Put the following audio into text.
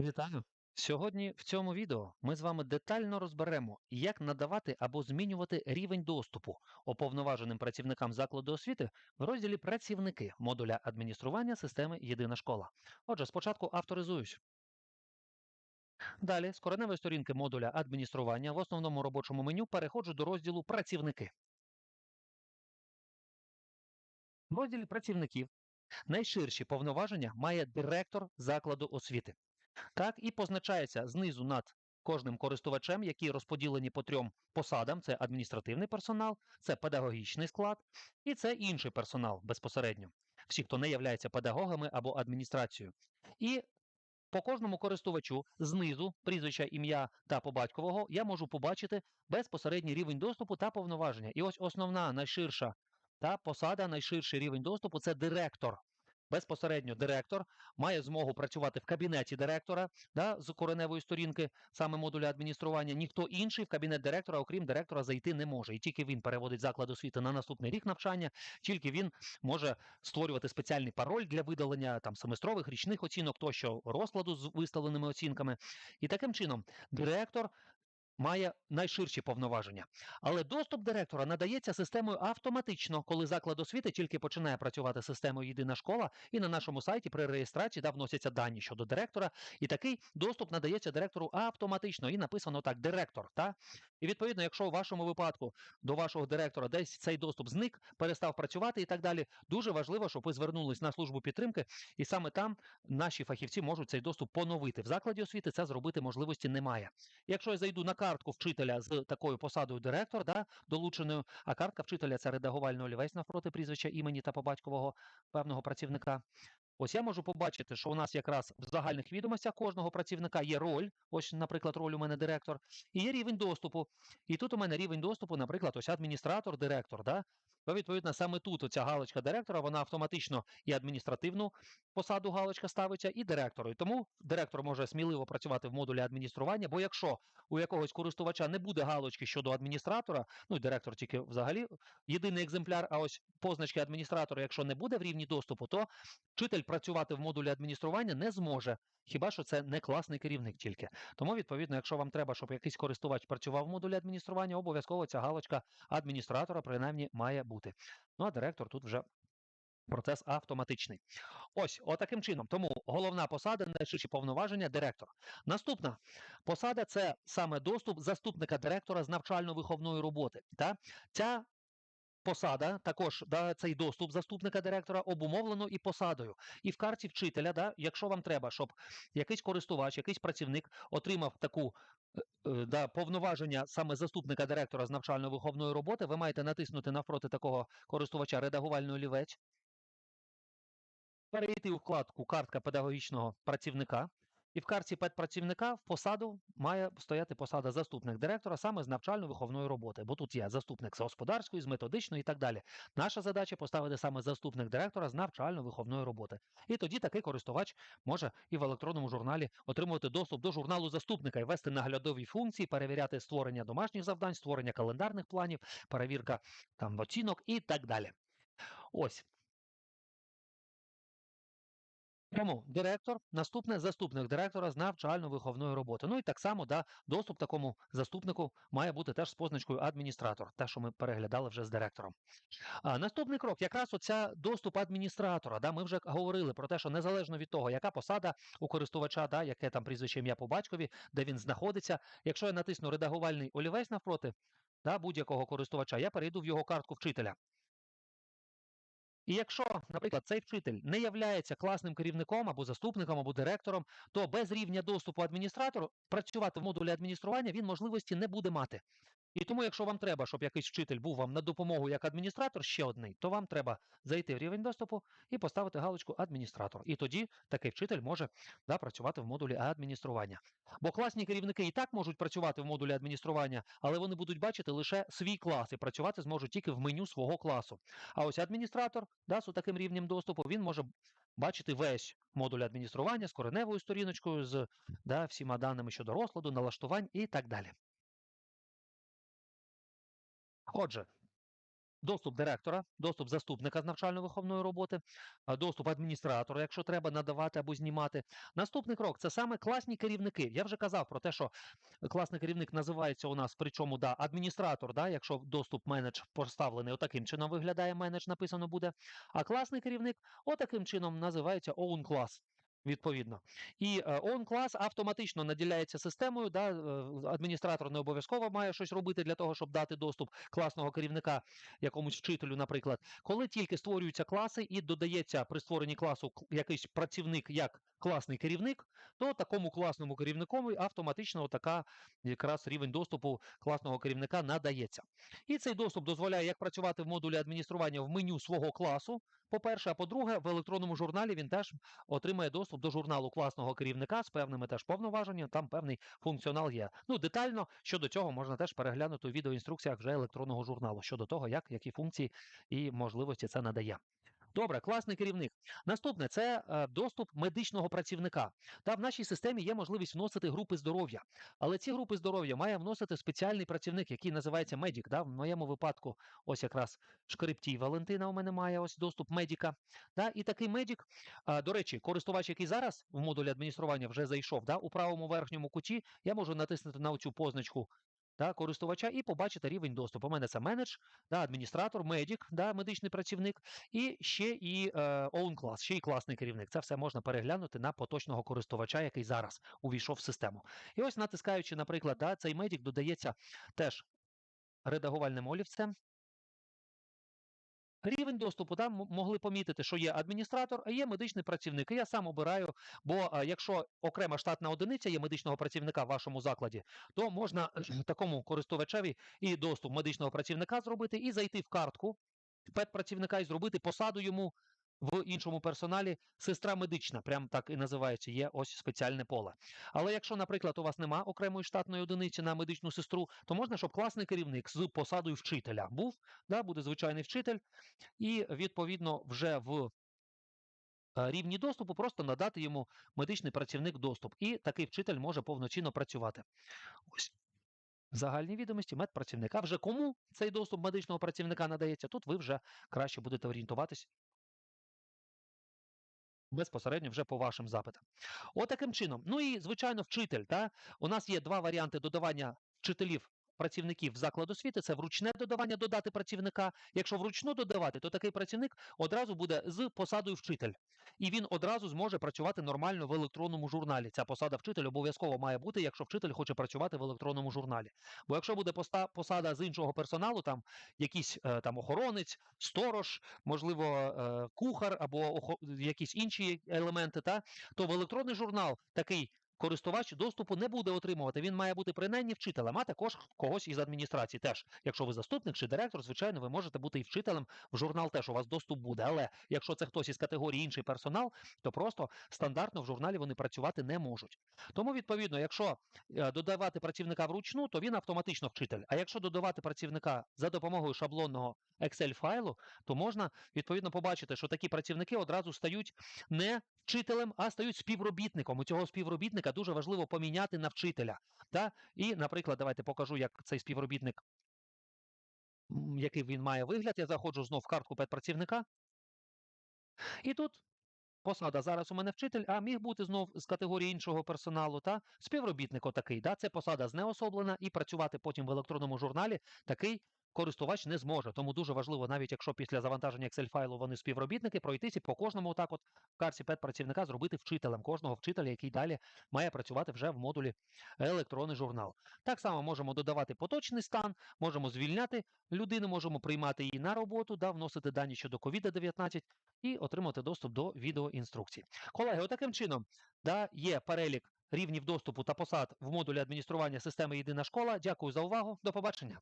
Вітаю! Сьогодні в цьому відео ми з вами детально розберемо, як надавати або змінювати рівень доступу уповноваженим працівникам закладу освіти в розділі Працівники модуля адміністрування системи Єдина школа. Отже, спочатку авторизуюсь. Далі з кореневої сторінки модуля адміністрування в основному робочому меню переходжу до розділу Працівники. В розділі працівників найширші повноваження має директор закладу освіти. Так і позначається знизу над кожним користувачем, які розподілені по трьом посадам: це адміністративний персонал, це педагогічний склад і це інший персонал безпосередньо. Всі, хто не являється педагогами або адміністрацією. І по кожному користувачу знизу прізвища, ім'я та по батькового я можу побачити безпосередній рівень доступу та повноваження. І ось основна найширша та посада, найширший рівень доступу це директор. Безпосередньо директор має змогу працювати в кабінеті директора да, з кореневої сторінки, саме модуля адміністрування. Ніхто інший в кабінет директора, окрім директора, зайти не може. І тільки він переводить заклад освіти на наступний рік навчання, тільки він може створювати спеціальний пароль для видалення там семестрових річних оцінок, тощо розкладу з виставленими оцінками. І таким чином директор. Має найширші повноваження, але доступ директора надається системою автоматично, коли заклад освіти тільки починає працювати системою єдина школа, і на нашому сайті при реєстрації да, вносяться дані щодо директора, і такий доступ надається директору автоматично. І написано так: директор. Та і відповідно, якщо у вашому випадку до вашого директора десь цей доступ зник, перестав працювати і так далі, дуже важливо, щоб ви звернулись на службу підтримки, і саме там наші фахівці можуть цей доступ поновити. В закладі освіти це зробити можливості немає. Якщо я зайду на картку вчителя з такою посадою директор, да, долученою, а картка вчителя це редагувальний олівець навпроти прізвища імені та по батькового певного працівника. Ось я можу побачити, що у нас якраз в загальних відомостях кожного працівника є роль. Ось, наприклад, роль у мене директор, і є рівень доступу. І тут у мене рівень доступу, наприклад, ось адміністратор, директор. Да? То, відповідно, саме тут оця галочка директора, вона автоматично і адміністративну посаду галочка ставиться, і директору. І тому директор може сміливо працювати в модулі адміністрування, бо якщо у якогось користувача не буде галочки щодо адміністратора, ну і директор тільки взагалі єдиний екземпляр, а ось позначки адміністратора, якщо не буде в рівні доступу, то вчитель працювати в модулі адміністрування не зможе. Хіба що це не класний керівник тільки. Тому, відповідно, якщо вам треба, щоб якийсь користувач працював в модулі адміністрування, обов'язково ця галочка адміністратора принаймні має бути. Ну а директор тут вже процес автоматичний. Ось, отаким чином. Тому головна посада, найширші повноваження директор. Наступна посада це саме доступ заступника директора з навчально-виховної роботи. Та? Ця посада, також да, цей доступ заступника директора обумовлено і посадою. І в карті вчителя, да, якщо вам треба, щоб якийсь користувач, якийсь працівник отримав таку. Е, Да, повноваження саме заступника директора з навчально-виховної роботи, ви маєте натиснути навпроти такого користувача редагувальну олівець, перейти у вкладку Картка педагогічного працівника. І в карті педпрацівника в посаду має стояти посада заступник директора саме з навчально-виховної роботи, бо тут є заступник з господарської, з методичної і так далі. Наша задача поставити саме заступник директора з навчально-виховної роботи. І тоді такий користувач може і в електронному журналі отримувати доступ до журналу заступника і вести наглядові функції, перевіряти створення домашніх завдань, створення календарних планів, перевірка там оцінок і так далі. Ось. Тому директор, наступне заступник директора з навчально-виховної роботи. Ну і так само да, доступ такому заступнику має бути теж з позначкою адміністратор, те, що ми переглядали вже з директором. А, наступний крок, якраз оця доступ адміністратора. Да, ми вже говорили про те, що незалежно від того, яка посада у користувача, да, яке там прізвище ім'я по батькові, де він знаходиться. Якщо я натисну редагувальний олівець навпроти да, будь-якого користувача, я перейду в його картку вчителя. І якщо, наприклад, цей вчитель не являється класним керівником або заступником, або директором, то без рівня доступу адміністратору працювати в модулі адміністрування він можливості не буде мати. І тому, якщо вам треба, щоб якийсь вчитель був вам на допомогу як адміністратор, ще одний, то вам треба зайти в рівень доступу і поставити галочку адміністратор. І тоді такий вчитель може да, працювати в модулі адміністрування. Бо класні керівники і так можуть працювати в модулі адміністрування, але вони будуть бачити лише свій клас і працювати зможуть тільки в меню свого класу. А ось адміністратор да, з таким рівнем доступу він може бачити весь модуль адміністрування з кореневою сторіночкою, з да, всіма даними щодо розкладу, налаштувань і так далі. Отже, доступ директора, доступ заступника з навчально-виховної роботи, доступ адміністратора, якщо треба надавати або знімати. Наступний крок це саме класні керівники. Я вже казав про те, що класний керівник називається у нас, причому да, адміністратор, да, якщо доступ менедж поставлений, отаким чином виглядає менедж, написано буде. А класний керівник отаким чином називається own class. Відповідно, і е, on клас автоматично наділяється системою. Да, е, адміністратор не обов'язково має щось робити для того, щоб дати доступ класного керівника якомусь вчителю, наприклад, коли тільки створюються класи і додається при створенні класу якийсь працівник як класний керівник, то такому класному керівникові автоматично така якраз рівень доступу класного керівника надається. І цей доступ дозволяє як працювати в модулі адміністрування в меню свого класу. По-перше, а по-друге, в електронному журналі він теж отримає доступ до журналу класного керівника з певними теж повноваженнями. Там певний функціонал є. Ну детально щодо цього можна теж переглянути у відеоінструкціях вже електронного журналу щодо того, як які функції і можливості це надає. Добре, класний керівник. Наступне це е, доступ медичного працівника. Та в нашій системі є можливість вносити групи здоров'я, але ці групи здоров'я має вносити спеціальний працівник, який називається медик. Да? В моєму випадку, ось якраз Шкриптій Валентина у мене має ось доступ медика. Да? І такий медик, а, до речі, користувач, який зараз в модулі адміністрування вже зайшов, да? у правому верхньому куті я можу натиснути на оцю позначку да, користувача і побачити рівень доступу. У мене це менедж, да, адміністратор, медик, да, медичний працівник, і ще і е, own class, ще і класний керівник. Це все можна переглянути на поточного користувача, який зараз увійшов в систему. І ось натискаючи, наприклад, да, цей медик додається теж редагувальним олівцем. Рівень доступу там могли помітити, що є адміністратор, а є медичний працівник. І я сам обираю, бо якщо окрема штатна одиниця є медичного працівника в вашому закладі, то можна такому користувачеві і доступ медичного працівника зробити, і зайти в картку педпрацівника і зробити посаду йому в іншому персоналі сестра медична, прям так і називається, є ось спеціальне поле. Але якщо, наприклад, у вас нема окремої штатної одиниці на медичну сестру, то можна, щоб класний керівник з посадою вчителя був, да, буде звичайний вчитель, і відповідно вже в е, рівні доступу просто надати йому медичний працівник доступ. І такий вчитель може повноцінно працювати. Ось. Загальні відомості медпрацівника. Вже кому цей доступ медичного працівника надається, тут ви вже краще будете орієнтуватись безпосередньо вже по вашим запитам. Отаким чином. Ну і звичайно, вчитель. Та? У нас є два варіанти додавання вчителів. Працівників закладу освіти це вручне додавання додати працівника. Якщо вручну додавати, то такий працівник одразу буде з посадою вчитель, і він одразу зможе працювати нормально в електронному журналі. Ця посада вчитель обов'язково має бути, якщо вчитель хоче працювати в електронному журналі. Бо якщо буде посада з іншого персоналу, там якийсь е, там охоронець, сторож, можливо, е, кухар або якісь інші елементи, та то в електронний журнал такий. Користувач доступу не буде отримувати. Він має бути принаймні вчителем, а також когось із адміністрації. Теж, якщо ви заступник чи директор, звичайно, ви можете бути і вчителем. В журнал теж у вас доступ буде. Але якщо це хтось із категорії інший персонал, то просто стандартно в журналі вони працювати не можуть. Тому, відповідно, якщо е, додавати працівника вручну, то він автоматично вчитель. А якщо додавати працівника за допомогою шаблонного Excel файлу, то можна відповідно побачити, що такі працівники одразу стають не вчителем, а стають співробітником. У цього співробітника дуже важливо поміняти на вчителя. Та? І, наприклад, давайте покажу, як цей співробітник, який він має вигляд. Я заходжу знов в картку педпрацівника. І тут посада зараз у мене вчитель, а міг бути знов з категорії іншого персоналу. Та співробітник отакий. Да? Це посада знеособлена, і працювати потім в електронному журналі такий користувач не зможе. Тому дуже важливо, навіть якщо після завантаження Excel файлу вони співробітники, пройтись і по кожному отак от в карті педпрацівника зробити вчителем кожного вчителя, який далі має працювати вже в модулі електронний журнал. Так само можемо додавати поточний стан, можемо звільняти людину, можемо приймати її на роботу, да, вносити дані щодо COVID-19 і отримати доступ до відеоінструкцій. Колеги, отаким чином да, є перелік рівнів доступу та посад в модулі адміністрування системи Єдина школа. Дякую за увагу. До побачення.